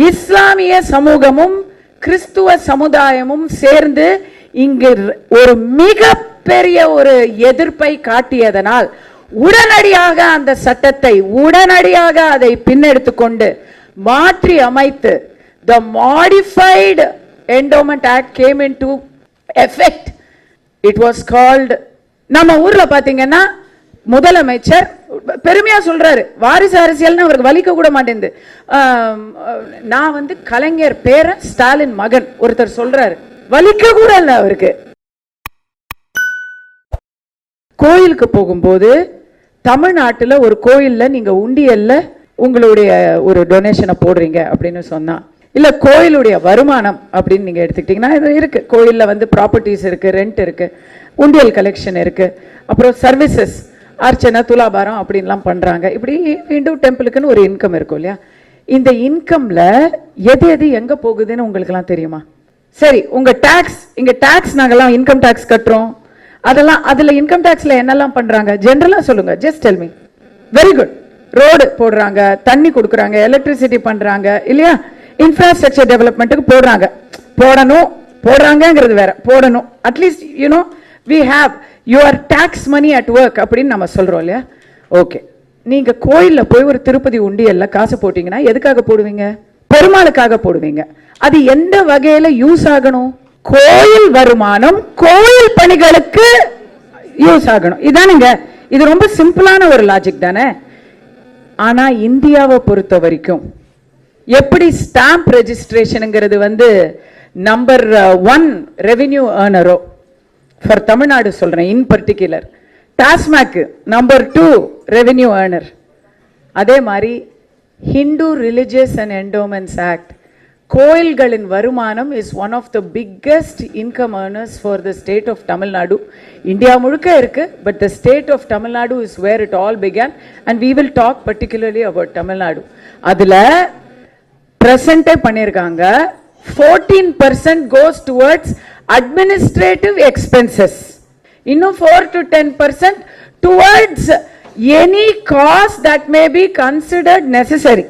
இஸ்லாமிய சமூகமும் கிறிஸ்துவ சமுதாயமும் சேர்ந்து இங்கு ஒரு மிக பெரிய ஒரு எதிர்ப்பை காட்டியதனால் உடனடியாக அந்த சட்டத்தை உடனடியாக அதை பின்னெடுத்து கொண்டு மாற்றி அமைத்து the modified endowment act came into effect it was called நம்ம ஊரில் பார்த்தீங்கன்னா முதலமைச்சர் பெருமையா சொல்றாரு. வாரிசு அரசியல்னு அவருக்கு வலிக்க கூட மாட்டேங்குது. நான் வந்து கலைஞர் பேரன் ஸ்டாலின் மகன் ஒருத்தர் சொல்றாரு. வலிக்க கூட இல்ல அவருக்கு. கோயிலுக்கு போகும்போது தமிழ்நாட்டுல ஒரு கோயில்ல நீங்க உண்டியல்ல உங்களுடைய ஒரு டொனேஷனை போடுறீங்க அப்படின்னு சொன்னா இல்ல கோயிலுடைய வருமானம் அப்படின்னு நீங்க எடுத்துக்கிட்டீங்கன்னா இது இருக்கு. கோயில்ல வந்து ப்ராப்பர்ட்டிஸ் இருக்கு ரெண்ட் இருக்கு உண்டியல் கலெக்ஷன் இருக்கு. அப்புறம் சர்வீசஸ் அர்ச்சனை துலாபாரம் அப்படின்லாம் பண்றாங்க. இப்படி இந்து டெம்பிளுக்குன்னு ஒரு இன்கம் இருக்கும் இல்லையா? இந்த இன்கம்ல எது எது எங்கே போகுதுன்னு உங்களுக்குலாம் தெரியுமா? சரி உங்க டேக்ஸ் இங்கே டேக்ஸ் நாங்கள்லாம் இன்கம் டேக்ஸ் கட்டுறோம். அதெல்லாம் அதில் இன்கம் டேக்ஸில் என்னெல்லாம் பண்ணுறாங்க ஜென்ரலாக சொல்லுங்க. Just tell me very good road போடுறாங்க தண்ணி கொடுக்குறாங்க எலக்ட்ரிசிட்டி பண்றாங்க இல்லையா? இன்ஃப்ராஸ்ட்ரக்சர் டெவலப்மெண்ட்டுக்கு போடுறாங்க. போடணும் போடுறாங்கங்கிறது வேற. போடணும். At least you know we have your tax money at work அப்படின்னு நம்ம சொல்கிறோம் இல்லையா? ஓகே நீங்கள் கோயிலில் போய் ஒரு திருப்பதி உண்டியல்ல காசு போட்டிங்கன்னா எதுக்காக போடுவீங்க? பெருமாளுக்காக போடுவீங்க. அது எந்த வகையில் யூஸ் ஆகணும்? கோயில் வருமானம் கோயில் பணிகளுக்கு யூஸ் ஆகணும். இதானுங்க. இது ரொம்ப சிம்பிளான ஒரு லாஜிக் தானே? ஆனால் இந்தியாவை பொறுத்த வரைக்கும் எப்படி ஸ்டாம்ப் ரெஜிஸ்ட்ரேஷனுங்கிறது வந்து நம்பர் ஒன் ரெவென்யூ ஏர்னரோ ஃபார் தமிழ்நாடு சொல்கிறேன் in particular TASMAC number two revenue earner அதே மாதிரி Hindu religious and endowments act கோயில்களின் வருமானம் is one of the biggest income earners for the state of Tamil Nadu India முழுக்க இருக்கு but the state of Tamil Nadu is where it all began and we will talk particularly about Tamil Nadu அதில் ப்ரெசண்டே பண்ணியிருக்காங்க fourteen percent goes towards administrative expenses இன்னும் four to ten percent towards any cost that may be considered necessary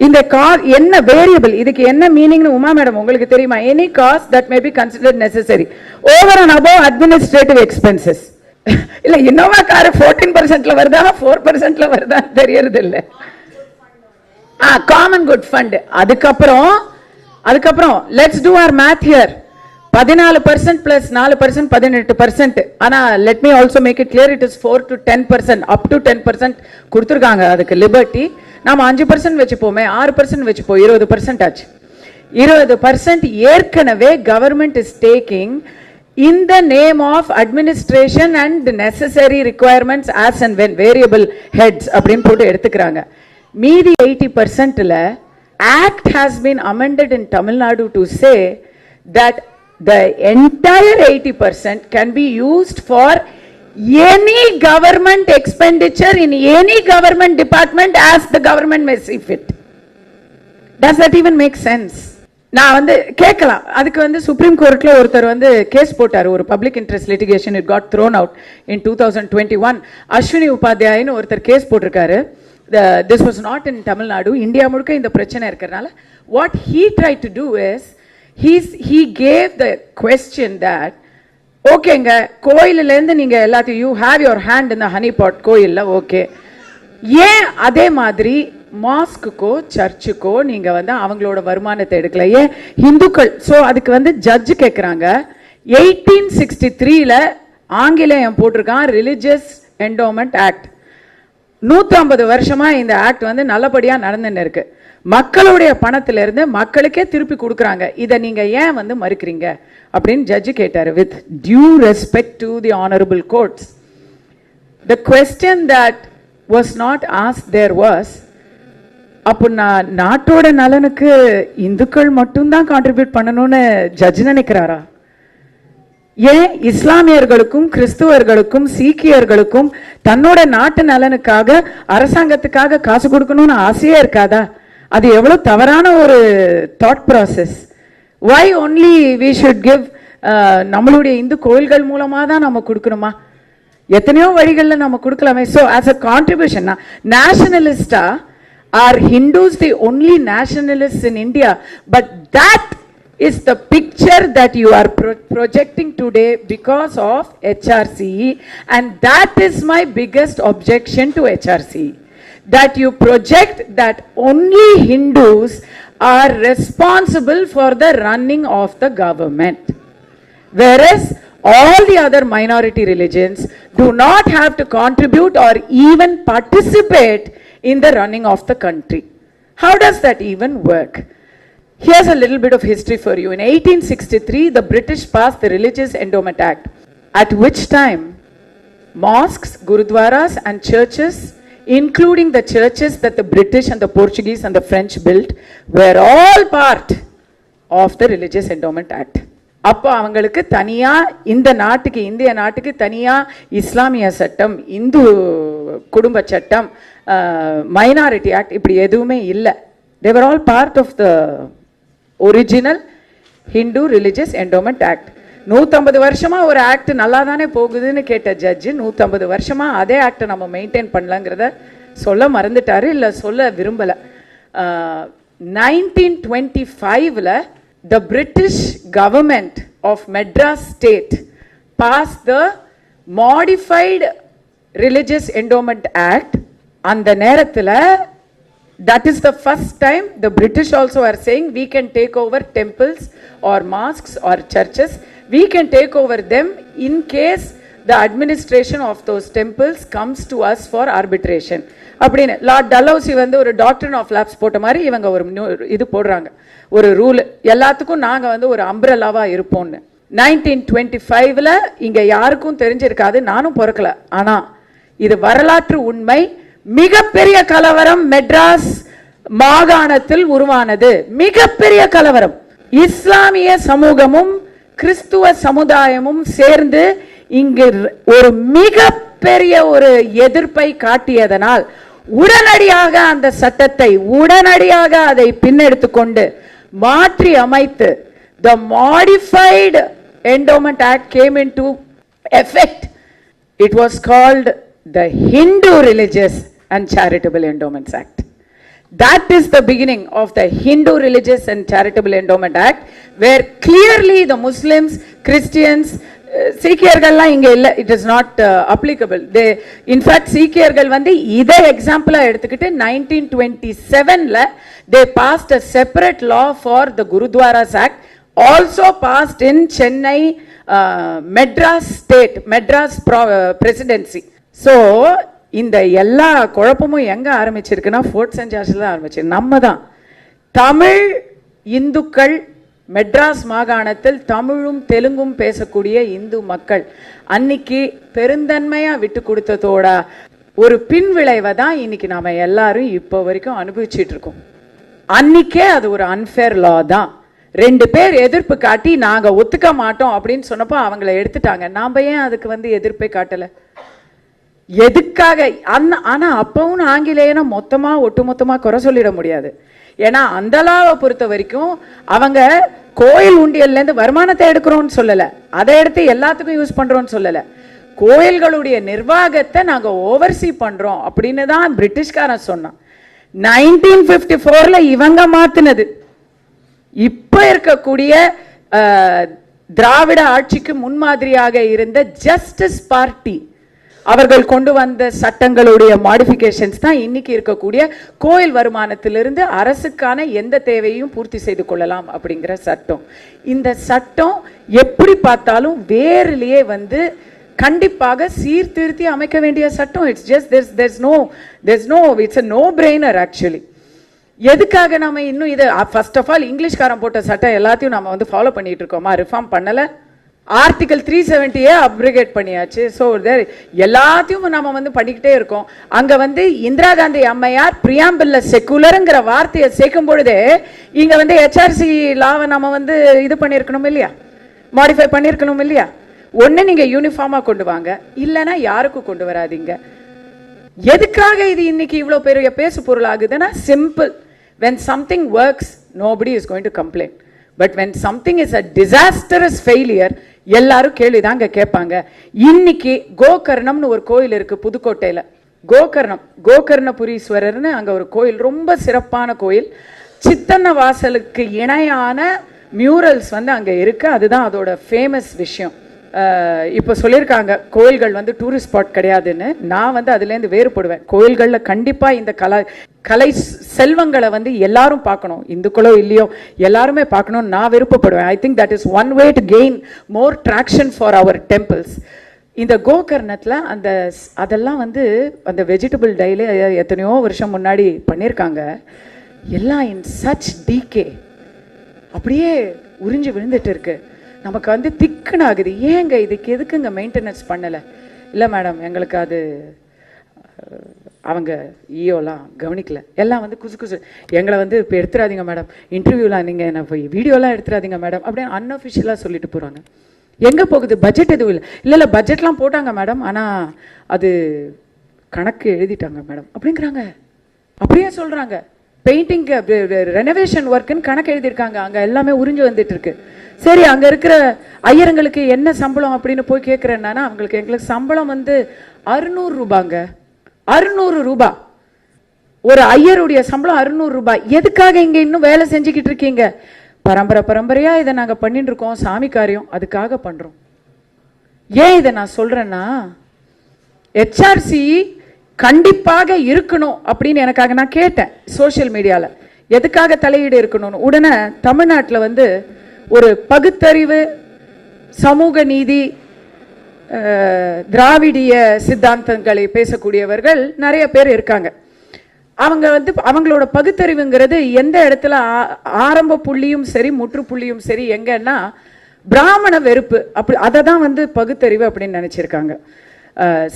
இந்த கா என்ன variable இதுக்கு என்ன மீனிங்னு Uma madam உங்களுக்கு தெரியுமா? Any cost that may be considered necessary over and above administrative expenses இல்ல Innova car fourteen பர்சன்ட்ல வருதா? ஃபோர் பர்சன்ட்ல வருதா? தெரியறது இல்ல ஆ காமன் குட் ஃபண்ட் அதுக்கப்புறம் அதுக்கப்புறம் let's do our math here பதினாலு பர்சன்ட் பிளஸ் நாலு பர்சன்ட் பதினெட்டு பர்சன்ட் ஆனா let me also make it clear it is four to ten percent up to ten percent கொடுத்துருக்காங்க. அதுக்கு லிபர்ட்டி நாம அஞ்சு பர்சன்ட் வச்சுப்போமே ஆறு பர்சன்ட் வச்சுப்போம் இருபது பர்சன்ட் ஆச்சு. இருபது பர்சன்ட் ஏற்கனவே government is taking in the name of administration and necessary requirements as and when variable heads அப்படின்னு போட்டு எடுத்துக்கிறாங்க. மீதி eighty பர்சன்ட்ல act has been amended in Tamil Nadu to say that the entire eighty percent can be used for any government expenditure in any government department as the government may see fit. Does that even make sense? நான் வந்து கேட்கலாம். அதுக்கு வந்து supreme கோர்ட்ல ஒருத்தர் வந்து case போட்டார். ஒரு public interest litigation it got thrown out in two thousand twenty one Ashwini உபாத்யாயின்னு ஒருத்தர் கேஸ் போட்டிருக்காரு. This was not in Tamil Nadu India முழுக்க இந்த பிரச்சனை இருக்கிறனால what he try to do is his he gave the question that ஓகேங்க கோயிலேருந்து நீங்கள் எல்லாத்தையும் யூ ஹாவ் யுவர் ஹேண்ட் இந்த ஹனி பாட் கோயில்ல ஓகே ஏன் அதே மாதிரி மாஸ்க்குக்கோ சர்ச்சுக்கோ நீங்கள் வந்து அவங்களோட வருமானத்தை எடுக்கல? ஏன் இந்துக்கள் ஸோ அதுக்கு வந்து ஜட்ஜ் கேட்குறாங்க எயிட்டீன் சிக்ஸ்டி த்ரீல ஆங்கிலேயம் போட்டிருக்கான் ரிலிஜியஸ் என்டோமெண்ட் ஆக்ட் நூற்றம்பது வருஷமாக இந்த ஆக்ட் வந்து நல்லபடியாக நடந்துன்னு இருக்குது மக்களுடைய பணத்திலிருந்து மக்களுக்கே திருப்பி கொடுக்குறாங்க. இதை நீங்கள் ஏன் வந்து மறுக்கிறீங்க? அப்படின்னு ஜட்ஜு கேட்டார் with due respect to the honourable courts the question that was not as there was அப்போ நான் நாட்டோட நலனுக்கு இந்துக்கள் மட்டும்தான் கான்ட்ரிபியூட் பண்ணணும்னு ஜட்ஜ் நினைக்கிறாரா? ஏன் இஸ்லாமியர்களுக்கும் கிறிஸ்துவர்களுக்கும் சீக்கியர்களுக்கும் தன்னோட நாட்டு நலனுக்காக அரசாங்கத்துக்காக காசு கொடுக்கணும்னு ஆசையே இருக்காதா? அது எவ்வளோ தவறான ஒரு thought process why only we should give நம்மளுடைய இந்து கோயில்கள் மூலமாக தான் நம்ம கொடுக்கணுமா எத்தனையோ வழிகளில் நம்ம கொடுக்கலாமே so as a contribution நேஷனலிஸ்டா are Hindus the only nationalist in India but that is the picture that you are projecting projecting today because of HRCE and that is my biggest objection to HRCE. That you project that only Hindus are responsible for the running of the government. Whereas all the other minority religions do not have to contribute or even participate in the running of the country. How does that even work? Here's a little bit of history for you. In 1863, the British passed the Religious Endowment Act, at which time mosques, gurudwaras, and churches, including the churches that the British and the Portuguese and the French built, were all part of the Religious Endowment Act. அப்போ அவங்களுக்கு தனியாக இந்த நாட்டுக்கு இந்திய நாட்டுக்கு தனியாக இஸ்லாமிய சட்டம் இந்து குடும்ப சட்டம் மைனாரிட்டி ஆக்ட் இப்படி எதுவுமே இல்லை they were all part of the original Hindu religious endowment act நூற்றம்பது வருஷமாக ஒரு ஆக்ட் நல்லா தானே போகுதுன்னு கேட்ட ஜட்ஜு நூற்றம்பது வருஷமாக அதே ஆக்டை நம்ம மெயின்டைன் பண்ணலங்கிறத சொல்ல மறந்துட்டாரு இல்லை சொல்ல விரும்பலை. நைன்டீன் டுவெண்ட்டி ஃபைவ்ல the British government of Madras state pass the modified religious endowment act அந்த நேரத்தில் that is the first time the British also are saying we can take over temples or mosques or churches We can take over them in case the administration of those temples comes to us for arbitration. அப்படின்னு Lord Dalhousie வந்து ஒரு doctor of labs போட்ட மாதிரி இவங்க ஒரு இது போடுறாங்க. ஒரு ரூல் எல்லாத்துக்கும் நாங்கள் வந்து ஒரு அம்ப்ரலாவாக இருப்போம்னு. நைன்டீன் டுவெண்ட்டி ஃபைவ்ல இங்கே யாருக்கும் தெரிஞ்சிருக்காது நானும் பிறக்கல. ஆனால் இது வரலாற்று உண்மை மிகப்பெரிய கலவரம் மெட்ராஸ் மாகாணத்தில் உருவானது. மிகப்பெரிய கலவரம். இஸ்லாமிய சமூகமும் கிறிஸ்துவ சமுதாயமும் சேர்ந்து இங்கு ஒரு மிக பெரிய ஒரு எதிர்ப்பை காட்டியதனால் உடனடியாக அந்த சட்டத்தை உடனடியாக அதை பின்னெடுத்து கொண்டு மாற்றி அமைத்து the modified endowment act came in to effect it was called the Hindu religious and charitable endowments act That is the beginning of the Hindu Religious and Charitable Endowment Act, where clearly the Muslims, Christians, uh, சீக்கியர்கள்லாம் இங்கே இல்லை it is not applicable they in fact சீக்கியர்கள் வந்து இதை எக்ஸாம்பிளாக எடுத்துக்கிட்டு nineteen twenty செவன்ல they passed a separate law for the gurdwaras act also passed in Chennai Madras state Madras presidency so இந்த எல்லா குழப்பமும் எங்கே ஆரம்பிச்சிருக்குன்னா ஃபோர்ட் சென்ட் ஜார்ஜில் தான் ஆரம்பிச்சு. நம்ம தான் தமிழ் இந்துக்கள் மெட்ராஸ் மாகாணத்தில் தமிழும் தெலுங்கும் பேசக்கூடிய இந்து மக்கள் அன்னைக்கு பெருந்தன்மையாக விட்டு கொடுத்ததோட ஒரு பின்விளைவை தான் இன்னைக்கு நாம் எல்லாரும் இப்போ வரைக்கும் அனுபவிச்சிட்டு இருக்கோம். அன்னைக்கே அது ஒரு அன்ஃபேர் லா தான். ரெண்டு பேர் எதிர்ப்பு காட்டி நாங்கள் ஒத்துக்க மாட்டோம் அப்படின்னு சொன்னப்போ அவங்கள எடுத்துட்டாங்க. நாம் ஏன் அதுக்கு வந்து எதிர்ப்பை காட்டலை? எதுக்காக? அந் ஆனால் அப்பவும் ஆங்கிலேயனை மொத்தமாக ஒட்டுமொத்தமாக குறை சொல்லிட முடியாது. ஏன்னா அந்தலாவை பொறுத்த வரைக்கும் அவங்க கோயில் உண்டியல்லேருந்து வருமானத்தை எடுக்கிறோம்னு சொல்லலை. அதை எடுத்து எல்லாத்துக்கும் யூஸ் பண்ணுறோம்னு சொல்லலை. கோயில்களுடைய நிர்வாகத்தை நாங்கள் ஓவர்சீ பண்ணுறோம் அப்படின்னு தான் பிரிட்டிஷ்காரன் சொன்னான். நைன்டீன் ஃபிஃப்டி ஃபோரில் இவங்க மாற்றினது இப்போ இருக்கக்கூடிய திராவிட ஆட்சிக்கு முன்மாதிரியாக இருந்த ஜஸ்டிஸ் பார்ட்டி அவர்கள் கொண்டு வந்த சட்டங்களுடைய மாடிஃபிகேஷன்ஸ் தான் இன்னைக்கு இருக்கக்கூடிய கோயில் வருமானத்திலிருந்து அரசுக்கான எந்த தேவையும் பூர்த்தி செய்து கொள்ளலாம் அப்படிங்கிற சட்டம். இந்த சட்டம் எப்படி பார்த்தாலும் வேறிலேயே வந்து கண்டிப்பாக சீர்திருத்தி அமைக்க வேண்டிய சட்டம். It's just there's there's no there's no it's a no brainer actually எதுக்காக நம்ம இன்னும் இதை ஃபர்ஸ்ட் ஆஃப் ஆல் இங்கிலீஷ்காரன் போட்ட சட்டம் எல்லாத்தையும் நம்ம வந்து ஃபாலோ பண்ணிட்டு இருக்கோமா? ரிஃபார்ம் பண்ணலை? ஆர்டிகல் த்ரீ செவன்ட்டியே அப்ரிகேட் பண்ணியாச்சு. ஸோ எல்லாத்தையும் நம்ம வந்து பண்ணிக்கிட்டே இருக்கோம். அங்கே வந்து இந்திரா காந்தி அம்மையார் பிரியாம்பில்ல செக்குலருங்கிற வார்த்தையை சேர்க்கும் பொழுதே இங்கே வந்து ஹெச்ஆர்சி லாவை நம்ம வந்து இது பண்ணியிருக்கணும் இல்லையா? மாடிஃபை பண்ணியிருக்கணும் இல்லையா? ஒன்று நீங்கள் யூனிஃபார்மாக கொண்டு வாங்க. இல்லைன்னா யாருக்கும் கொண்டு வராதீங்க. எதுக்காக இது இன்னைக்கு இவ்வளோ பெரிய பேசு பொருள் ஆகுதுன்னா simple when something works nobody is going to complaint but when something is a disastrous failure எல்லாரும் கேள்விதாங்க கேட்பாங்க. இன்னைக்கு கோகர்ணம்னு ஒரு கோயில் இருக்கு புதுக்கோட்டையில. கோகர்ணம் கோகர்ணபுரீஸ்வரர்னு அங்க ஒரு கோயில் ரொம்ப சிறப்பான கோயில். சித்தன்ன வாசலுக்கு இணையான மியூரல்ஸ் வந்து அங்க இருக்கு. அதுதான் அதோட ஃபேமஸ் விஷயம். இப்போ சொல்லியிருக்காங்க கோயில்கள் வந்து டூரிஸ்ட் ஸ்பாட் கிடையாதுன்னு. நான் வந்து அதுலேருந்து வேறுபடுவேன். கோயில்களில் கண்டிப்பாக இந்த கலை கலை செல்வங்களை வந்து எல்லாரும் பார்க்கணும். இந்துக்களோ இல்லையோ எல்லாருமே பார்க்கணும்னு நான் விருப்பப்படுவேன். I think that is one way to gain more traction for our temples இந்த கோகர்ணத்தில் அந்த ஸ்- அதெல்லாம் வந்து அந்த வெஜிடபிள் டைலே எத்தனையோ வருஷம் முன்னாடி பண்ணியிருக்காங்க. எல்லாம் இன் சச் டீகே அப்படியே உறிஞ்சு விழுந்துட்டு இருக்குது நமக்கு வந்து திக்குன்னு ஆகுது ஏங்க இதுக்கு எதுக்குங்க மெயின்டெனன்ஸ் பண்ணலை? இல்லை மேடம் எங்களுக்கு அது அவங்க ஈயோலாம் கவனிக்கல. எல்லாம் வந்து குசு குசு. எங்களை வந்து இப்போ எடுத்துடாதீங்க மேடம் இன்டர்வியூலாம் நீங்கள் என்ன போய் வீடியோலாம் எடுத்துடாதீங்க மேடம் அப்படின்னு அன்அஃபிஷியலாக சொல்லிட்டு போகிறாங்க எங்கே போகுது? பட்ஜெட் எதுவும் இல்லை. இல்லை இல்லை பட்ஜெட்லாம் போட்டாங்க மேடம் ஆனால் அது கணக்கு எழுதிட்டாங்க மேடம் அப்படிங்கிறாங்க. அப்படியே சொல்கிறாங்க பெயிண்டிங் ரெனோவேஷன் ஒர்க்குன்னு கணக்கு எழுதியிருக்காங்க. அங்கே எல்லாமே உறிஞ்சு வந்துட்டு இருக்கு சரி அங்கே இருக்கிற ஐயருங்களுக்கு என்ன சம்பளம் அப்படின்னு போய் கேட்குறேன்னா அவங்களுக்கு எங்களுக்கு சம்பளம் வந்து அறுநூறு ரூபாங்க. அறுநூறு ரூபாய் ஒரு ஐயருடைய சம்பளம் அறுநூறு ரூபாய் எதுக்காக இங்கே இன்னும் வேலை செஞ்சுக்கிட்டு இருக்கீங்க? பரம்பரை பரம்பரையாக இதை நாங்கள் பண்ணிட்டு இருக்கோம். சாமி காரியம் அதுக்காக பண்ணுறோம் ஏன் இதை நான் சொல்கிறேன்னா ஹெச்ஆர்சி கண்டிப்பாக இருக்கணும் அப்படின்னு எனக்காக நான் கேட்டேன் சோஷியல் மீடியாவில் எதுக்காக தலையீடு இருக்கணும்னு? உடனே தமிழ்நாட்டில் வந்து ஒரு பகுத்தறிவு சமூக நீதி திராவிடிய சித்தாந்தங்களை பேசக்கூடியவர்கள் நிறைய பேர் இருக்காங்க. அவங்க வந்து அவங்களோட பகுத்தறிவுங்கிறது எந்த இடத்துல ஆ- ஆரம்ப புள்ளியும் சரி முற்றுப்புள்ளியும் சரி எங்கன்னா பிராமண வெறுப்பு அப்படி அதை தான் வந்து பகுத்தறிவு அப்படின்னு நினச்சிருக்காங்க.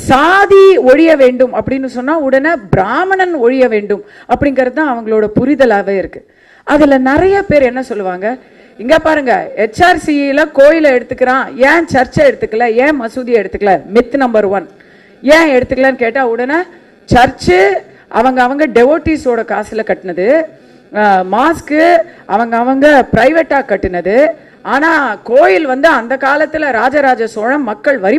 சாதி ஒழிய வேண்டும் அப்படின்னு சொன்னால் உடனே பிராமணன் ஒழிய வேண்டும் அப்படிங்கிறது தான் அவங்களோட புரிதலாகவே இருக்குது அதில் நிறைய பேர் என்ன சொல்லுவாங்க? இங்கே பாருங்க ஹெச்ஆர்சியில் கோயிலை எடுத்துக்கிறான் ஏன் சர்ச்சை எடுத்துக்கல ஏன் மசூதியை எடுத்துக்கல? மித் நம்பர் ஒன் ஏன் எடுத்துக்கலன்னு கேட்டால் உடனே சர்ச்சு அவங்க அவங்க டெவோட்டிஸோட காசில் கட்டினது மாஸ்க்கு அவங்க அவங்க ப்ரைவேட்டாக கட்டினது ஆனால் கோயில் வந்து அந்த காலத்தில் ராஜராஜ சோழன் மக்கள் வரி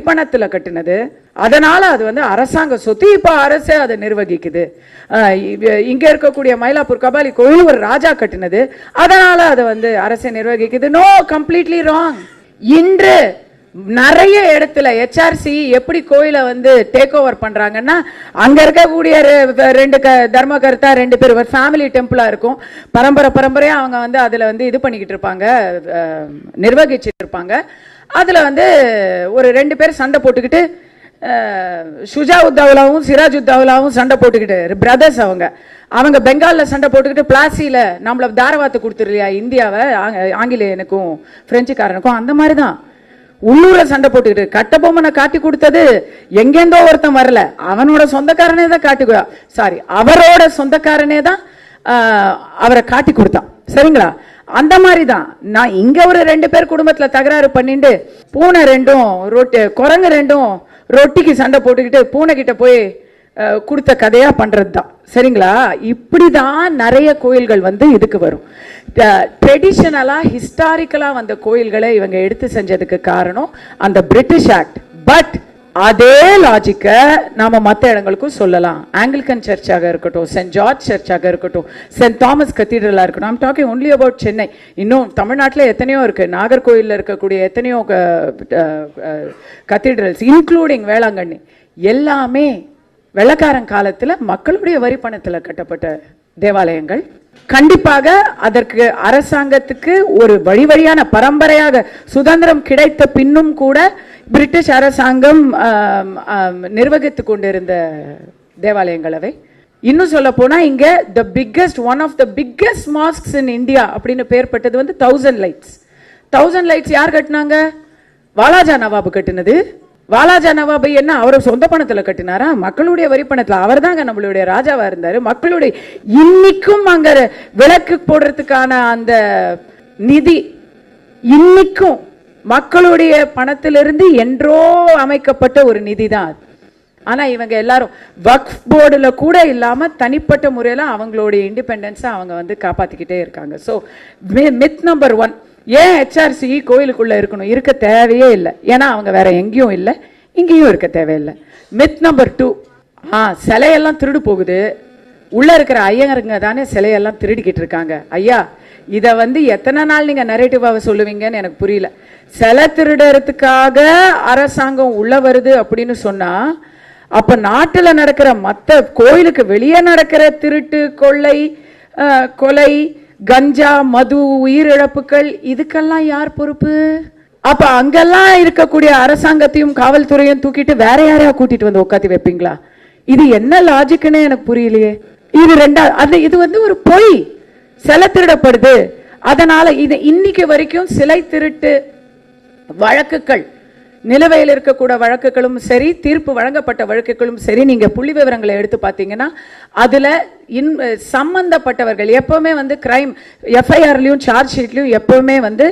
கட்டினது அதனால் அது வந்து அரசாங்க சொத்து. இப்போ அரசே அதை நிர்வகிக்குது. இங்கே இருக்கக்கூடிய மயிலாப்பூர் கபாலி கோயில் ஒரு ராஜா கட்டினது. அதனால் அதை வந்து அரசே நிர்வகிக்குது. நோ கம்ப்ளீட்லி ராங் இன்று நிறைய இடத்துல ஹெச்ஆர்சி எப்படி கோயிலை வந்து டேக் ஓவர் பண்ணுறாங்கன்னா அங்கே இருக்கக்கூடிய ரெண்டு க தர்ம கருத்தா ரெண்டு பேர் ஒரு ஃபேமிலி டெம்பிளாக இருக்கும். பரம்பரை பரம்பரையாக அவங்க வந்து அதில் வந்து இது பண்ணிக்கிட்டு இருப்பாங்க. அஹ், நிர்வகிச்சிட்டு இருப்பாங்க. அதில் வந்து ஒரு ரெண்டு பேர் சண்டை போட்டுக்கிட்டு ஷுஜா உத்தவ்லாவும் சிராஜ் உத்தவ்லாவும் சண்டை போட்டுக்கிட்டு பிரதர்ஸ் அவங்க. அவங்க பெங்காலில் சண்டை போட்டுக்கிட்டு பிளாசியில் நம்மள தாரவாத்து கொடுத்துருலையா இந்தியாவை ஆங்கிலேயனுக்கும் ஃப்ரெஞ்சுக்காரனுக்கும் அந்த மாதிரி தான் உள்ளூரில் சண்டை போட்டுக்கிட்டு கட்டபொம்மனை காட்டி கொடுத்தது எங்கேருந்தோ ஒருத்தன் வரல. அவனோட சொந்தக்காரனே தான் காட்டி சாரி அவரோட சொந்தக்காரனே தான் அவரை காட்டி கொடுத்தான். சரிங்களா? அந்த மாதிரி தான் நான் இங்கே ஒரு ரெண்டு பேர் குடும்பத்தில் தகராறு பண்ணிட்டு பூனை ரெண்டும் ரொட்டு குரங்கு ரெண்டும் ரொட்டிக்கு சண்டை போட்டுக்கிட்டு பூனை போய் கொடுத்த கதையாக பண்ணுறது தான் சரிங்களா? இப்படி தான் நிறைய கோயில்கள் வந்து இதுக்கு வரும். ட்ரெடிஷ்னலாக ஹிஸ்டாரிக்கலாக வந்த கோயில்களை இவங்க எடுத்து செஞ்சதுக்கு காரணம் அந்த பிரிட்டிஷ் ஆக்ட் பட் அதே லாஜிக்கை நாம மற்ற இடங்களுக்கும் சொல்லலாம். ஆங்கிலிக்கன் சர்ச்சாக இருக்கட்டும் சென்ட் ஜார்ஜ் சர்ச்சாக இருக்கட்டும் சென்ட் தாமஸ் கத்தீட்ரலாக இருக்கட்டும். I'm talking only about Chennai இன்னும் தமிழ்நாட்டில் எத்தனையோ இருக்கு. நாகர்கோயில்ல இருக்கக்கூடிய எத்தனையோ கத்தீட்ரல்ஸ் இன்க்ளூடிங் வேளாங்கண்ணி. எல்லாமே வெள்ளக்காரன் காலத்தில் மக்களுடைய வரி பணத்தில் கட்டப்பட்ட தேவாலயங்கள். கண்டிப்பாக அதற்கு அரசாங்கத்துக்கு ஒரு வழி வழியான பரம்பரையாக சுதந்திரம் கிடைத்த பின்னும் கூட பிரிட்டிஷ் அரசாங்கம் நிர்வகித்து கொண்டிருந்த தேவாலயங்கள் அவை. இன்னும் சொல்ல போனா இங்க the biggest one of the biggest mosques in India அப்படின்னு பேர் பட்டது வந்து தௌசண்ட் லைட்ஸ் தௌசண்ட் லைட்ஸ் யார் கட்டினாங்க? வாலாஜா நவாபு கட்டினது. வாலாஜா நவாபு என்ன அவரை சொந்த பணத்துல கட்டினாரா? மக்களுடைய வரி பணத்துல. அவர் தாங்க நம்மளுடைய ராஜாவா இருந்தாரு. மக்களுடைய இன்னைக்கும் அங்க விளக்கு போடுறதுக்கான அந்த நிதி இன்னைக்கும் மக்களுடைய பணத்திலிருந்து என்றோ அமைக்கப்பட்ட ஒரு நிதி தான் அது இவங்க எல்லாரும் வக்ஃப் போர்டில் கூட இல்லாமல் தனிப்பட்ட முறையில் அவங்களுடைய இண்டிபெண்டன்ஸை அவங்க வந்து காப்பாற்றிக்கிட்டே இருக்காங்க. ஸோ மித் நம்பர் ஒன் ஏன் ஹெச்ஆர்சி கோயிலுக்குள்ளே இருக்கணும்? இருக்க தேவையே இல்லை. ஏன்னா அவங்க வேற எங்கேயும் இல்லை இங்கேயும் இருக்க தேவையில்லை. மித் நம்பர் டூ ஆ சிலையெல்லாம் திருடு போகுது. உள்ளே இருக்கிற ஐயருங்க தானே சிலையெல்லாம் திருடிக்கிட்டு இருக்காங்க. ஐயா இதை வந்து எத்தனை நாள் நீங்கள் நரேட்டிவாக சொல்லுவீங்கன்னு எனக்கு புரியல. சிலை திருடறதுக்காக அரசாங்கம் உள்ள வருது அப்படின்னு சொன்னா அப்ப நாட்டுல நடக்கிற மத்த கோயிலுக்கு வெளியே நடக்கிற திருட்டு கொள்ளை கொலை கஞ்சா மது உயிரிழப்புகள் இதுக்கெல்லாம் யார் பொறுப்பு? அப்ப அங்கெல்லாம் இருக்கக்கூடிய அரசாங்கத்தையும் காவல்துறையும் தூக்கிட்டு வேற யாரையா கூட்டிட்டு வந்து உட்காத்தி வைப்பீங்களா? இது என்ன லாஜிக்னே எனக்கு புரியலையே. இது ரெண்டா அது இது வந்து ஒரு பொய். சிலை திருடப்படுது. அதனால இது இன்னைக்கு வரைக்கும் சிலை திருட்டு வழக்குகள். நிலுவையில் இருக்கக்கூட வழக்குகளும் சரி தீர்ப்பு வழங்கப்பட்ட வழக்குகளும் சரி நீங்கள் புள்ளி விவரங்களை எடுத்து பார்த்தீங்கன்னா அதில் இன் சம்பந்தப்பட்டவர்கள் எப்போவுமே வந்து கிரைம் எஃப்ஐஆர்லேயும் சார்ஜ் ஷீட்லேயும் எப்போவுமே வந்து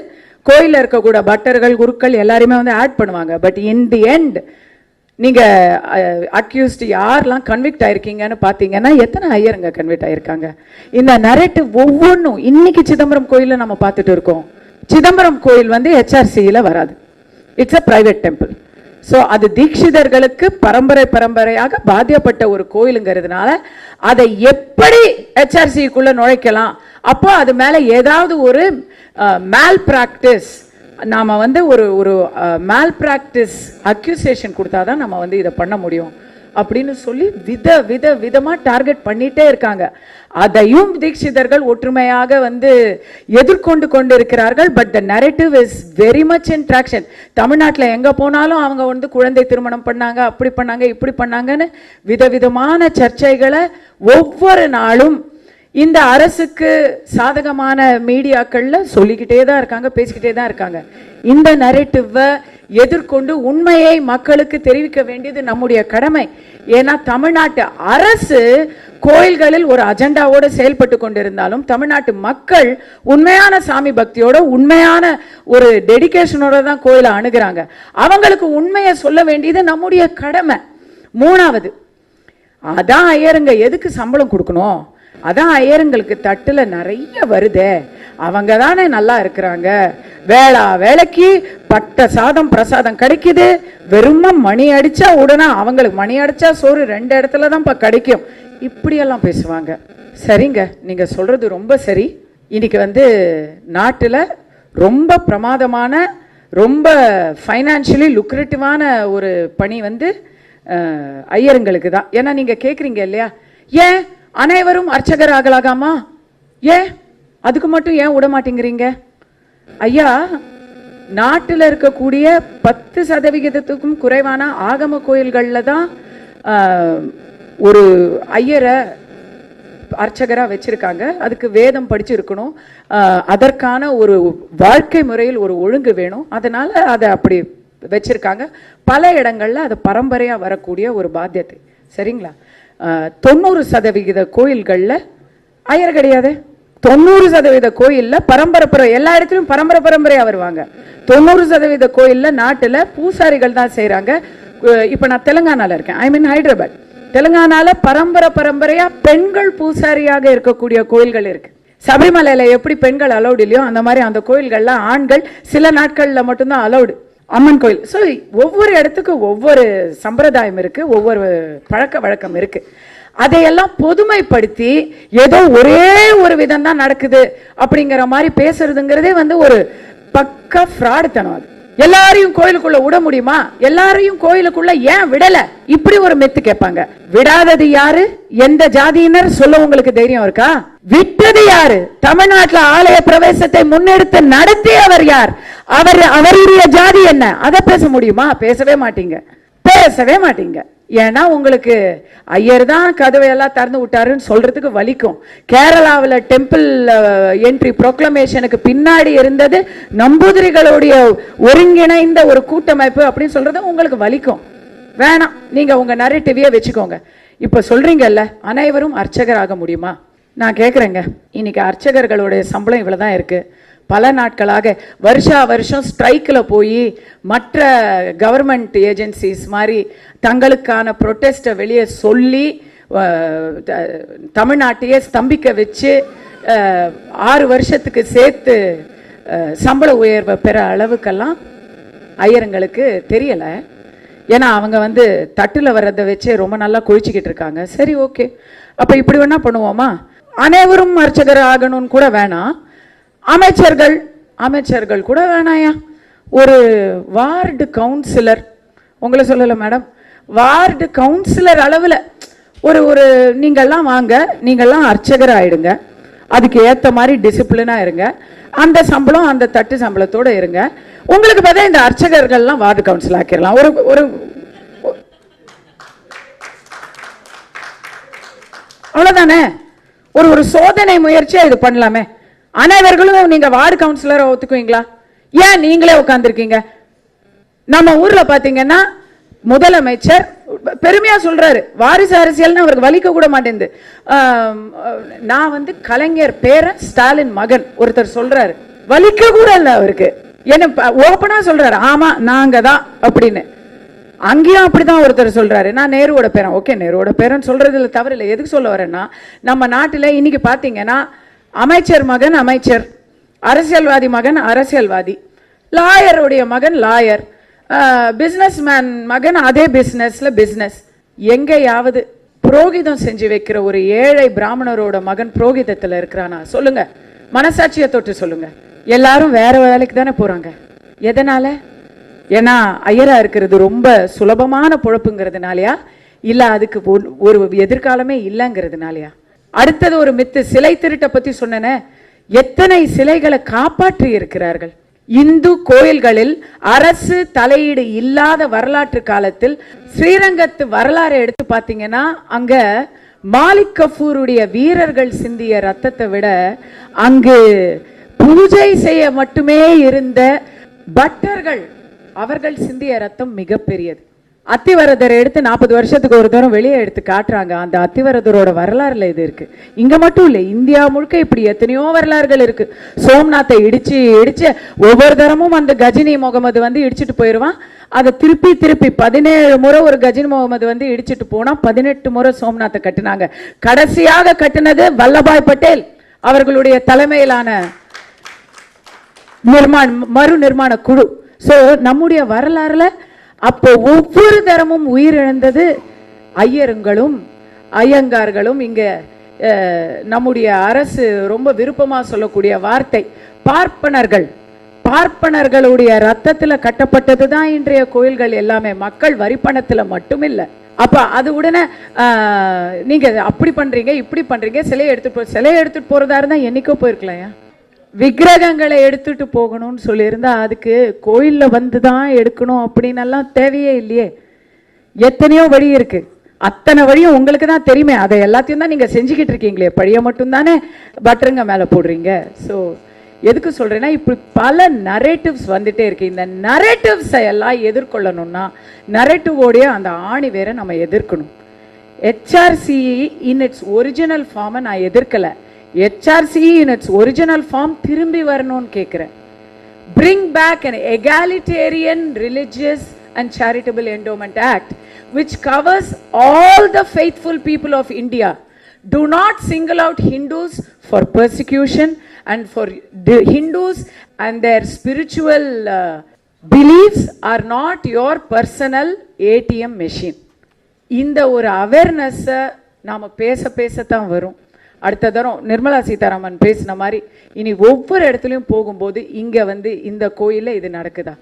கோயிலில் இருக்கக்கூட பட்டர்கள் குருக்கள் எல்லாருமே வந்து ஆட் பண்ணுவாங்க. பட் இன் தி எண்ட் நீங்கள் அக்யூஸ்ட் யாரெல்லாம் கன்விக்ட் ஆயிருக்கீங்கன்னு பார்த்தீங்கன்னா எத்தனை ஐயருங்க கன்விக்ட் ஆயிருக்காங்க? இந்த நரேட்டிவ் ஒவ்வொன்றும் இன்னைக்கு சிதம்பரம் கோயிலில் நம்ம பார்த்துட்டு இருக்கோம். சிதம்பரம் கோயில் வந்து ஹெச்ஆர்சியில் வராது. It's a private temple so அது தீட்சிதர்களுக்கு பரம்பரை பரம்பரையாக பாத்தியப்பட்ட ஒரு கோயிலுங்கிறதுனால அதை எப்படி ஹெச்ஆர்சிக்குள்ளே நுழைக்கலாம்? அப்போ அது மேலே ஏதாவது ஒரு மேல் ப்ராக்டிஸ் நாம் வந்து ஒரு ஒரு மேல் ப்ராக்டிஸ் அக்யூசேஷன் கொடுத்தாதான் நம்ம வந்து இதை பண்ண முடியும். அப்படின்னு சொல்லி வித வித விதமாக டார்கெட் பண்ணிட்டே இருக்காங்க. அதையும் தீட்சிதர்கள் ஒற்றுமையாக வந்து எதிர்கொண்டு கொண்டு இருக்கிறார்கள் but the narrative is very much in traction தமிழ்நாட்டில் எங்கே போனாலும் அவங்க வந்து குழந்தை திருமணம் பண்ணாங்க அப்படி பண்ணாங்க இப்படி பண்ணாங்கன்னு விதவிதமான சர்ச்சைகளை ஒவ்வொரு நாளும் இந்த அரசுக்கு சாதகமான மீடியாக்களில் சொல்லிக்கிட்டே தான் இருக்காங்க பேசிக்கிட்டே தான் இருக்காங்க. இந்த நரேட்டிவை எதிர்கொண்டு உண்மையை மக்களுக்கு தெரிவிக்க வேண்டியது நம்முடைய கடமை. ஏன்னா தமிழ்நாட்டு அரசு கோயில்களில் ஒரு அஜெண்டாவோடு செயல்பட்டு கொண்டிருந்தாலும் தமிழ்நாட்டு மக்கள் உண்மையான சாமி பக்தியோட உண்மையான ஒரு டெடிகேஷனோட தான் கோயிலை அணுகிறாங்க. அவங்களுக்கு உண்மையை சொல்ல வேண்டியது நம்முடைய கடமை. மூணாவது அதான் ஐயருங்க எதுக்கு சம்பளம் கொடுக்கணும்? அதான் ஐயருங்களுக்கு தட்டுல நிறைய வருதே. அவங்க தானே நல்லா இருக்கிறாங்க. வேளா வேலைக்கு பட்ட சாதம் பிரசாதம் கிடைக்குது. வெறும மணி அடிச்சா உடனே அவங்களுக்கு மணி அடிச்சா சோறு ரெண்டு இடத்துல தான்ப்பா கிடைக்கும். இப்படியெல்லாம் பேசுவாங்க. சரிங்க நீங்கள் சொல்கிறது ரொம்ப சரி. இன்னைக்கு வந்து நாட்டில் ரொம்ப பிரமாதமான ரொம்ப ஃபைனான்ஷியலி லுக்ரேட்டிவான ஒரு பணி வந்து ஐயருங்களுக்கு தான் ஏன்னா நீங்கள் கேட்குறீங்க இல்லையா? ஏன்? அனைவரும் அர்ச்சகர் ஆகலாகாமா ஏன்? அதுக்கு மட்டும் ஏன் விட மாட்டேங்கிறீங்க? ஐயா நாட்டில் இருக்கக்கூடிய பத்து சதவிகிதத்துக்கும் குறைவான ஆகம கோயில்களில் தான் ஒரு ஐயரை அர்ச்சகராக வச்சுருக்காங்க. அதுக்கு வேதம் படிச்சிருக்கணும். அதற்கான ஒரு வாழ்க்கை முறையில் ஒரு ஒழுங்கு வேணும். அதனால் அதை அப்படி வச்சுருக்காங்க. பல இடங்களில் அது பரம்பரையாக வரக்கூடிய ஒரு பாத்தியத்தை. சரிங்களா? தொண்ணூறு சதவிகித கோயில்களில் ஐயர் கிடையாது. தொண்ணூறு சதவீத கோயிலில் பரம்பரை பர எல்லா இடத்துலயும் பரம்பரை பரம்பரையாக வருவாங்க. தொண்ணூறு சதவீத கோயிலில் நாட்டில் பூசாரிகள் தான் செய்கிறாங்க இப்போ நான் தெலுங்கானாவில் இருக்கேன். ஐ மீன் ஹைதராபாத் தெலுங்கானாவில் பரம்பரை பரம்பரையாக பெண்கள் பூசாரியாக இருக்கக்கூடிய கோயில்கள் இருக்கு. சபரிமலையில் எப்படி பெண்கள் அலௌடு இல்லையோ அந்த மாதிரி அந்த கோயில்களில் ஆண்கள் சில நாட்களில் மட்டும்தான் அலௌடு அம்மன் கோயில். ஸோ ஒவ்வொரு இடத்துக்கும் ஒவ்வொரு சம்பிரதாயம் இருக்குது ஒவ்வொரு பழக்க வழக்கம் இருக்குது அதையெல்லாம் பொதுமைப்படுத்தி ஏதோ ஒரே ஒரு விதம் தான் நடக்குது அப்படிங்கிற மாதிரி பேசுறதுங்கிறதே வந்து ஒரு பக்கா ஃப்ராடுத்தனம் அது. எல்லாரையும் கோயிலுக்குள்ள விட முடியுமா? எல்லாரையும் கோயிலுக்குள்ள ஏன் விடல? இப்படி ஒரு மெத்து கேட்பாங்க. விடாதது யாரு? எந்த ஜாதியினர்? சொல்ல உங்களுக்கு தைரியம் இருக்கா? விட்டது யாரு? தமிழ்நாட்டுல ஆலய பிரவேசத்தை முன்னெடுத்து நடத்தியவர் யார்? அவர் அவருடைய ஜாதி என்ன? அதை பேச முடியுமா? பேசவே மாட்டீங்க. பேசவே மாட்டீங்க. ஏன்னா உங்களுக்கு ஐயர் தான் கதவை எல்லாம் திறந்து விட்டாருன்னு சொல்றதுக்கு வலிக்கும். கேரளாவில் டெம்பிள் என்ட்ரி ப்ரொக்ளமேஷனுக்கு பின்னாடி இருந்தது நம்பூதிரிகளுடைய ஒருங்கிணைந்த ஒரு கூட்டமைப்பு அப்படின்னு சொல்றது உங்களுக்கு வலிக்கும். வேணாம் நீங்க உங்க நரேட்டிவியே வச்சுக்கோங்க. இப்ப சொல்றீங்கல்ல அனைவரும் அர்ச்சகர் ஆக முடியுமா? நான் கேட்குறேங்க இன்னைக்கு அர்ச்சகர்களுடைய சம்பளம் இவ்வளவுதான் இருக்குது பல நாட்களாக வருஷா வருஷம் ஸ்ட்ரைக்கில் போய் மற்ற கவர்மெண்ட் ஏஜென்சிஸ் மாதிரி தங்களுக்கான ப்ரொட்டஸ்ட்டை வெளியே சொல்லி த- தமிழ்நாட்டையே ஸ்தம்பிக்க வச்சு ஆறு வருஷத்துக்கு சேர்த்து சம்பள உயர்வை பெற அளவுக்கெல்லாம் ஐயருங்களுக்கு தெரியலை. ஏன்னா அவங்க வந்து தட்டில் வர்றதை வச்சே ரொம்ப நல்லா குளிச்சுக்கிட்டு இருக்காங்க. சரி ஓகே அப்போ இப்படி வேணால் பண்ணுவோமா? அனைவரும் அர்ச்சகர் ஆகணும்னு கூட வேணாம். அமைச்சர்கள் அமைச்சர்கள் கூட வேணாயா? ஒரு வார்டு கவுன்சிலர் உங்களை சொல்லலை மேடம் வார்டு கவுன்சிலர் அளவில் ஒரு ஒரு நீங்கள்லாம் வாங்க நீங்கள்லாம் அர்ச்சகர் ஆயிடுங்க. அதுக்கு ஏற்ற மாதிரி டிசிப்ளினாக இருங்க. அந்த சம்பளம் அந்த தட்டு சம்பளத்தோட இருங்க. உங்களுக்கு பார்த்தா இந்த அர்ச்சகர்கள்லாம் வார்டு கவுன்சில் ஆக்கிடலாம் ஒரு ஒரு அவ்வளோதானே ஒரு ஒரு சோதனை முயற்சியாக இது பண்ணலாமே? அனைவர்களும் நீங்க வார்டு கவுன்சிலரை ஒத்துக்குவீங்களா? ஏன் நீங்களே உட்காந்துருக்கீங்க நம்ம ஊர்ல பாத்தீங்கன்னா முதலமைச்சர் பெருமையா சொல்றாரு. வாரிசு அரசியல்னு அவருக்கு வலிக்க கூட மாட்டேங்குது. நான் வந்து கலைஞர் பேரன் ஸ்டாலின் மகன் ஒருத்தர் சொல்றாரு. வலிக்க கூட இல்ல அவருக்கு. என்ன ஓப்பனா சொல்றாரு. ஆமா நாங்க தான் அப்படின்னு. அங்கேயும் அப்படிதான் ஒருத்தர் சொல்றாரு. நான் நேருவோட பேரன். ஓகே நேருவோட பேரன் சொல்றதுல தவறு இல்லை எதுக்கு சொல்ல வரேன்னா நம்ம நாட்டில் இன்னைக்கு பாத்தீங்கன்னா அமைச்சர் மகன் அமைச்சர் அரசியல்வாதி மகன் அரசியல்வாதி லாயருடைய மகன் லாயர் பிஸ்னஸ் மேன் மகன் அதே பிஸ்னஸில் பிஸ்னஸ் எங்கேயாவது புரோகிதம் செஞ்சு வைக்கிற ஒரு ஏழை பிராமணரோட மகன் புரோகிதத்தில் இருக்கிறானா? சொல்லுங்க. மனசாட்சியை தொட்டு சொல்லுங்க. எல்லாரும் வேற வேலைக்கு தானே போறாங்க. எதனால? ஏன்னா அயரா இருக்கிறது ரொம்ப சுலபமான பொழப்புங்கிறதுனாலயா? இல்லை அதுக்கு ஒரு- ஒரு எதிர்காலமே இல்லைங்கிறதுனாலயா? அடுத்தது ஒரு மித்து சிலை திருட்ட பத்தி சொன்னேனே. எத்தனை சிலைகளை காப்பாற்றி இருக்கிறார்கள்? இந்து கோயில்களில் அரசு தலையீடு இல்லாத வரலாற்று காலத்தில் ஸ்ரீரங்கத்து வரலாறை எடுத்து பார்த்தீங்கன்னா அங்க மாலிக் கஃபூருடைய வீரர்கள் சிந்திய ரத்தத்தை விட அங்கு பூஜை செய்ய மட்டுமே இருந்த பட்டர்கள் அவர்கள் சிந்திய ரத்தம் மிகப்பெரியது. அத்திவரதரை எடுத்து நாற்பது வருஷத்துக்கு ஒரு தூரம் வெளியே எடுத்து காட்டுறாங்க. அந்த அத்திவரதரோட வரலாறுல இது இருக்கு. இங்க மட்டும் இல்லை இந்தியா முழுக்க இப்படி எத்தனையோ வரலாறுகள் இருக்கு. சோம்நாத்தை இடிச்சு இடிச்சு ஒவ்வொரு தரமும் அந்த கஜினி முகமது வந்து இடிச்சிட்டு போயிடுவான் அதை திருப்பி திருப்பி பதினேழு முறை ஒரு கஜின் முகமது வந்து இடிச்சிட்டு போனா பதினெட்டு முறை சோம்நாத்தை கட்டினாங்க. கடைசியாக கட்டினது வல்லபாய் பட்டேல் அவர்களுடைய தலைமையிலான நிர்மாண மறு நிர்மாண குழு. ஸோ நம்முடைய வரலாறுல அப்போ ஒவ்வொரு தரமும் உயிரிழந்தது ஐயருங்களும் ஐயங்கார்களும். இங்க அஹ், நம்முடைய அரசு ரொம்ப விருப்பமா சொல்லக்கூடிய வார்த்தை பார்ப்பனர்கள். பார்ப்பனர்களுடைய ரத்தத்துல கட்டப்பட்டது தான் இன்றைய கோயில்கள் எல்லாமே. மக்கள் வரிப்பணத்துல மட்டுமில்லை. இல்ல அப்ப அது உடனே ஆஹ், நீங்க அப்படி பண்றீங்க இப்படி பண்றீங்க சிலையை எடுத்துட்டு போ சிலையை எடுத்துட்டு போறதா இருந்தா என்னைக்கோ போயிருக்கலையா விக்கிரகங்களை எடுத்துட்டு போகணும்னு சொல்லியிருந்தா அதுக்கு கோயிலில் வந்து தான் எடுக்கணும் அப்படின்னெல்லாம் தேவையே இல்லையே. எத்தனையோ வழி இருக்கு. அத்தனை வழியும் உங்களுக்கு தான் தெரியுமே. அதை எல்லாத்தையும் தான் நீங்க செஞ்சுக்கிட்டு இருக்கீங்களே. பழைய மட்டும்தானே பட்டருங்க மேலே போடுறீங்க. ஸோ எதுக்கு சொல்றேன்னா இப்படி பல நரேட்டிவ்ஸ் வந்துட்டே இருக்கு. இந்த நரேட்டிவ்ஸை எல்லாம் எதிர்கொள்ளணும்னா நரேட்டிவோடைய அந்த ஆணி வேற நம்ம எதிர்க்கணும். ஹெச்ஆர்சிஇ இன் இட்ஸ் ஒரிஜினல் ஃபார்மை நான் எதிர்க்கலை. HRCE in its original form திரும்பி வரணும்னு கேட்குறேன் bring back an egalitarian religious and charitable endowment act which covers all the faithful people of india do not single out hindus for persecution and for the hindus and their spiritual uh, beliefs are not your personal atm machine இந்த ஒரு அவேர்னஸை நாம பேச பேசத்தான் வரும் அடுத்த தரம் நிர்மலா சீதாராமன் பேசின மாதிரி இனி ஒவ்வொரு இடத்துலையும் போகும்போது இங்க வந்து இந்த கோயிலில் இது நடக்குதா?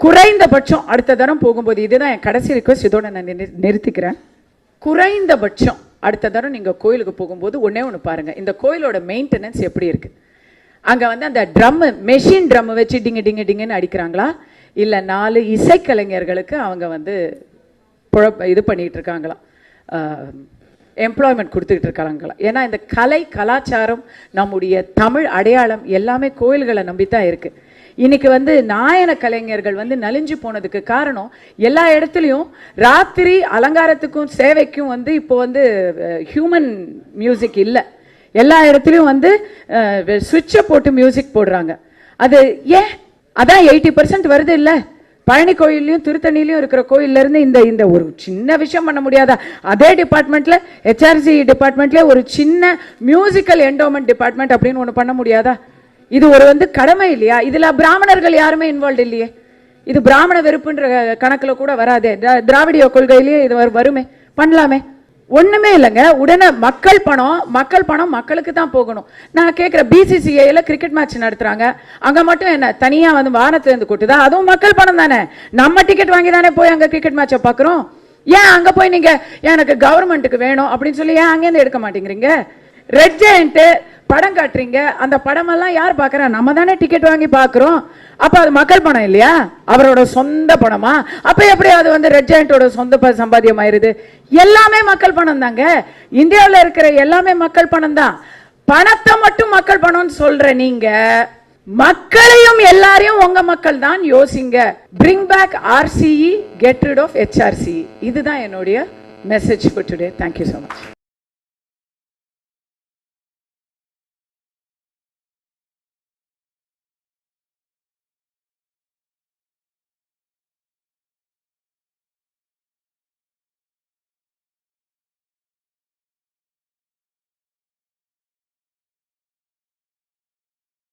குறைந்தபட்சம் அடுத்த தரம் போகும்போது இதுதான் என் கடைசி ரிக்வஸ்ட் இதோட நான் நிறுத்திக்கிறேன். குறைந்தபட்சம் அடுத்த தரம் நீங்க கோயிலுக்கு போகும்போது ஒன்றே ஒன்று பாருங்க. இந்த கோயிலோட மெயின்டெனன்ஸ் எப்படி இருக்கு? அங்க வந்து அந்த ட்ரம் மெஷின் ட்ரம் வச்சு டிங்கு டிங்கு டிங்குன்னு அடிக்கிறாங்களா? இல்ல நாலு இசைக்கலைஞர்களுக்கு அவங்க வந்து புழப்ப இது பண்ணிட்டு இருக்காங்களா? எம்ப்ளாய்மெண்ட் கொடுத்துக்கிட்டு இருக்காங்களா ஏன்னா இந்த கலை கலாச்சாரம் நம்முடைய தமிழ் அடையாளம் எல்லாமே கோயில்களை நம்பி தான் இருக்குது இன்னைக்கு வந்து நாயன கலைஞர்கள் வந்து நலிஞ்சு போனதுக்கு காரணம் எல்லா இடத்துலையும் ராத்திரி அலங்காரத்துக்கும் சேவைக்கும் வந்து இப்போ வந்து ஹியூமன் மியூசிக் இல்லை. எல்லா இடத்துலையும் வந்து சுவிட்சை போட்டு மியூசிக் போடுறாங்க. அது ஏன்? அதான் எயிட்டி பர்சன்ட் வருது இல்லை? பழனி கோயில்லையும் திருத்தணிலையும் இருக்கிற கோயில்ல இருந்து இந்த இந்த ஒரு சின்ன விஷயம் பண்ண முடியாதா? அதே டிபார்ட்மெண்ட்ல ஹெச்ஆர்சி டிபார்ட்மெண்ட்ல ஒரு சின்ன மியூசிக்கல் என்டோமெண்ட் டிபார்ட்மெண்ட் அப்படின்னு ஒன்று பண்ண முடியாதா? இது ஒரு வந்து கடமை இல்லையா? இதுல பிராமணர்கள் யாருமே இன்வால்வ் இல்லையே. இது பிராமண வெறுப்புன்ற கணக்குல கூட வராதே. திராவிடிய கொள்கையிலேயே இது வருமே. பண்ணலாமே. ஒண்ணுமே இல்லைங்க. உடனே மக்கள் பணம் மக்கள் பணம் மக்களுக்கு தான் போகணும். நான் கேட்குற பிசிசிஐயில் கிரிக்கெட் மேட்ச் நடத்துகிறாங்க அங்கே மட்டும் என்ன தனியாக வந்து வானத்துல கூட்டு தான் அதுவும் மக்கள் பணம் தானே. நம்ம டிக்கெட் வாங்கி தானே போய் அங்கே கிரிக்கெட் மேட்சை பார்க்குறோம் ஏன் அங்கே போய் நீங்கள் எனக்கு கவர்மெண்ட்டுக்கு வேணும் அப்படின்னு சொல்லி ஏன் அங்கேருந்து எடுக்க மாட்டேங்கிறீங்க? ரெட் ஜெயண்ட் படம் காட்டுறீங்க. அந்த படமெல்லாம் யார் பார்க்குறா நம்ம தானே டிக்கெட் வாங்கி பார்க்குறோம் அப்ப அது மக்கள் பணம் இல்லையா? அவரோட சொந்த பணமா? அப்ப எப்படி அது வந்து ரெட் ஜாயிண்டோட சொந்த ப- சம்பாத்தியம் ஆயிருது எல்லாமே மக்கள் பணம் தாங்க இந்தியாவில் இருக்கிற எல்லாமே மக்கள் பணம் தான் பணத்தை மட்டும் மக்கள் பணம்னு சொல்ற நீங்க மக்களையும் எல்லாரையும் உங்க மக்கள் தான் யோசிங்க. Bring back RCE get rid of HRC இதுதான் என்னுடைய message for today thank you so much